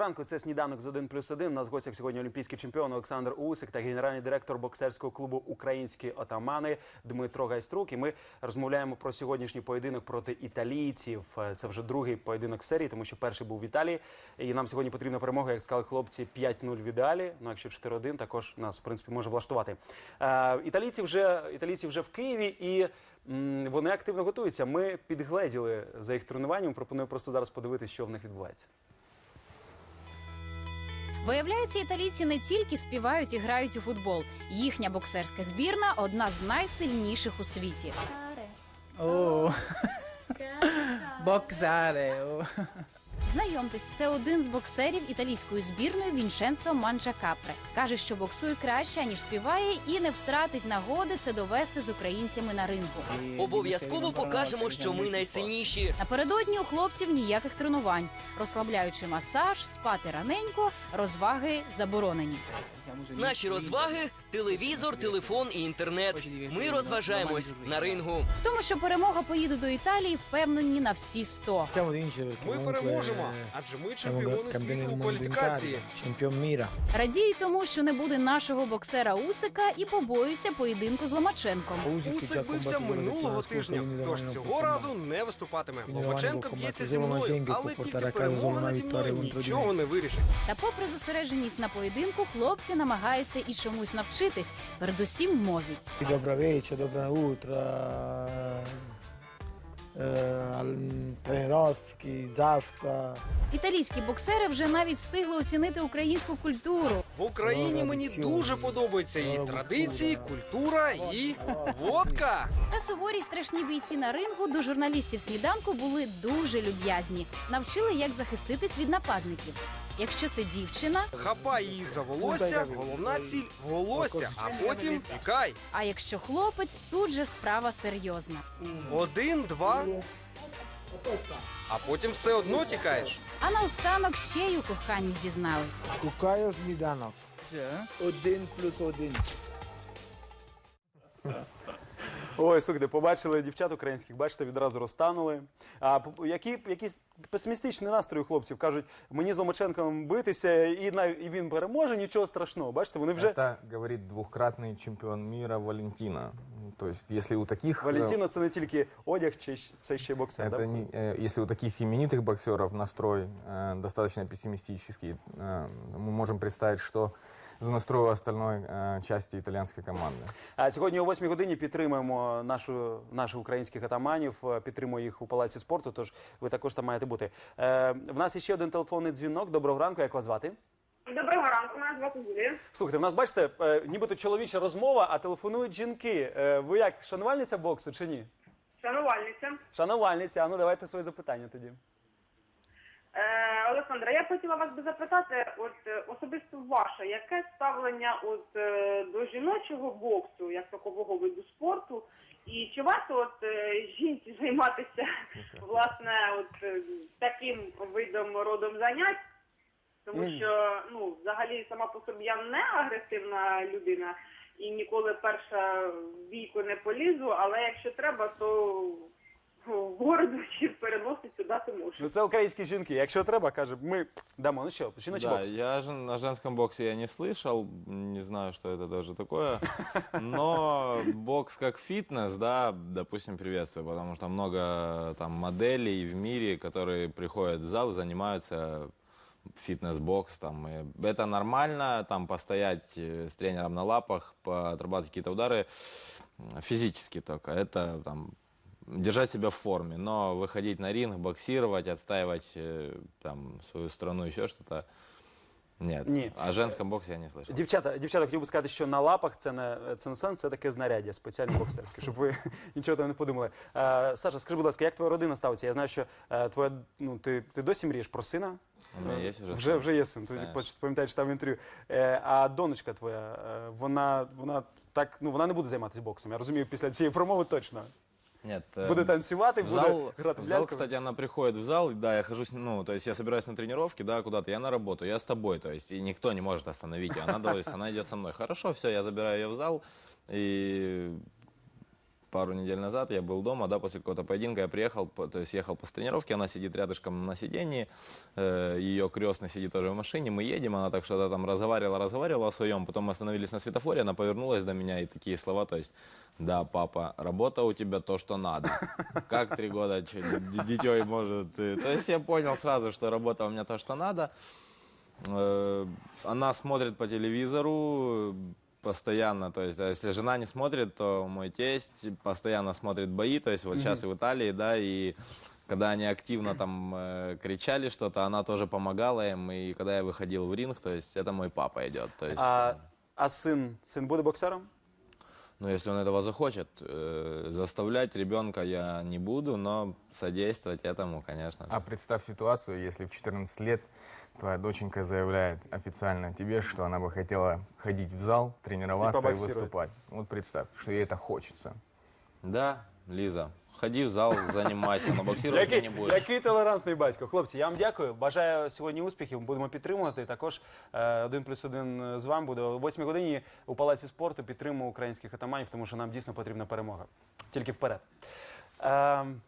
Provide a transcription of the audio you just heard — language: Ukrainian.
ранку. Це сніданок з 1 плюс 1. У нас в гостях сьогодні олімпійський чемпіон Олександр Усик та генеральний директор боксерського клубу Українські отамани Дмитро Гайструк. І ми розмовляємо про сьогоднішній поєдинок проти італійців. Це вже другий поєдинок в серії, тому що перший був в Італії. І нам сьогодні потрібна перемога, як сказали хлопці, 5-0 в ідеалі. Ну, якщо 4-1, також нас в принципі може влаштувати. Е, італійці вже італійці вже в Києві і. Вони активно готуються. Ми підгледіли за їх тренуванням. Пропоную просто зараз подивитися, що в них відбувається. Виявляється, італійці не тільки співають і грають у футбол. Їхня боксерська збірна одна з найсильніших у світі. Oh, boxare. Знайомтесь, це один з боксерів італійської збірної Вінченцо Манджакапре. Каже, що боксує краще, ніж співає, і не втратить нагоди це довести з українців на ринку. Обов'язково покажемо, що ми найсильніші. Напередодні у хлопців ніяких тренувань, розслабляючий масаж, спати раненько, розваги заборонені. Наші розваги телевізор, телефон і інтернет. Ми розважаємось на рингу. В тому, що перемога поїде до Італії, впевнені на всі 100. Possiamo vincere Ми переможемо, siamo адже ми чемпіони світу у кваліфікації. Чемпіон міра. Радіють тому, що не буде нашого боксера Усика і побоюються поєдинку з Ломаченком. Усик бився минулого тижня, тож цього разу не виступатиме. Ломаченко б'ється зі мною, але тільки перемога наді мною нічого не вирішить. Та попри зосередженість на поєдинку, хлопці намагаються і чомусь навчитись, передусім мові. Добра вечір, добра утро. Е, Тренировки, завтра. Італійські боксери вже навіть встигли оцінити українську культуру. В Україні мені дуже подобається і традиції, культура, і водка. Та суворі страшні бійці на рингу до журналістів сніданку були дуже люб'язні, навчили, як захиститись від нападників. Якщо це дівчина, Хапай її за волосся, головна ціль волосся, а потім тікай. а якщо хлопець, тут же справа серйозна. Один, два. А потім все одно тікаєш. А наостанок ще й у коханні зізнались. Кукаю сніданок. Один плюс один. Ой, слухайте, побачили дівчат українських, бачите, відразу розтанули. А п- які, якісь песимістичні настрої у хлопців кажуть, мені з Ломаченком битися, і, нав- і він переможе, нічого страшного. Бачите, вони вже Это говорит двукратный чемпион мира Валентина. То есть, если у таких... э, Валентина це не тільки одяг, чи щ- це ще й боксер. Это да? не- э, если у таких именитых боксеров настрой э, достаточно пессимистический, э, мы можем представить, что за настрой у остальной э, части итальянской. А сьогодні о 8 годині підтримуємо нашу, наших українських атаманів, е, підтримуємо їх у палаці спорту. Тож ви також там маєте бути. Е, в нас є ще один телефонний дзвінок. Доброго ранку, як вас звати? Доброго ранку, мене звати Юлія. Слухайте, в нас бачите, е, нібито чоловіча розмова, а телефонують жінки. Е, ви як шанувальниця боксу чи ні? Шанувальниця. Шанувальниця, а ну давайте своє запитання тоді. Е, Олександра, я б хотіла вас би запитати, от е, особисто ваше, яке ставлення от е, до жіночого боксу, як такового виду спорту, і чи варто от е, жінці займатися власне от е, таким видом родом занять? Тому Мгм. що ну взагалі сама по собі я не агресивна людина і ніколи перша в бійку не полізу, але якщо треба, то в бороду чи переносицю дати можу. Ну це українські жінки. Якщо треба, каже, ми дамо. Ну що, жіночий Да, бокс. я жен- на женском боксе я не слышал, не знаю, что это даже такое. Но бокс как фитнес, да, допустим, приветствую, потому что много там моделей в мире, которые приходят в зал и занимаются фитнес-бокс там. И это нормально, там постоять э, с тренером на лапах, отрабатывать какие-то удары м, физически только. Это там держать себя в форме, но выходить на ринг, боксировать, отстаивать э, там свою страну, еще что-то. Нет. Не. О женском боксе я не слышал. Дівчата, дівчата, хотів би сказати, що на лапах це не це не сенс, це таке знаряддя спеціальне боксерське, щоб ви нічого там не подумали. Е, Саша, скажи, будь ласка, як твоя родина ставиться? Я знаю, що е, твоя ну ти, ти досі мрієш про сина. У меня есть уже. Вже, сын. вже є син. Ти Конечно. поч- пам'ятаєш там інтерв'ю. Е, а донечка твоя, е, вона, вона так, ну вона не буде займатися боксом. Я розумію, після цієї промови точно. Нет. Буду танцевать и в буду зал, грати в зал, ляльками. кстати, она приходит в зал, да, я хожу, с- ну, то есть я собираюсь на тренировки, да, куда-то, я на работу, я с тобой, то есть, и никто не может остановить ее, она, то есть, она идет со мной. Хорошо, все, я забираю ее в зал, и пару недель назад я был дома, да, после какого-то поединка я приехал, по- то есть ехал после тренировки, она сидит рядышком на сидении, э, ее крестный сидит тоже в машине, мы едем, она так что-то там разговаривала, разговаривала о своем, потом мы остановились на светофоре, она повернулась до меня и такие слова, то есть, да, папа, работа у тебя то, что надо. Как три года чё, д- дитё может... э, То есть я понял сразу, что работа у меня то, что надо. Э, Она смотрит по телевизору э, постоянно, то есть а если жена не смотрит, то мой тесть постоянно смотрит бои, то есть вот сейчас и в Италии, да, и когда они активно там э, кричали что-то, она тоже помогала им, и когда я выходил в ринг, то есть это мой папа идет, то есть, А, а син, син буде боксером? Ну если он этого захочет, э, заставлять ребенка я не буду, но содействовать этому, конечно. же. А представь ситуацию, если в 14 лет твоя доченька заявляет официально тебе, что она бы хотела ходить в зал, тренироваться и, побоксировать. выступать. Вот представь, что ей это хочется. Да, Лиза, ходи в зал, займайся, на Який, не будешь. який толерантний батько. Хлопці, я вам дякую. Бажаю сьогодні успіхів. Будемо підтримувати. Також е, один плюс один з вами буде о 8 годині у Палаці спорту. Підтримуємо українських атаманів, тому що нам дійсно потрібна перемога. Тільки вперед. Ем,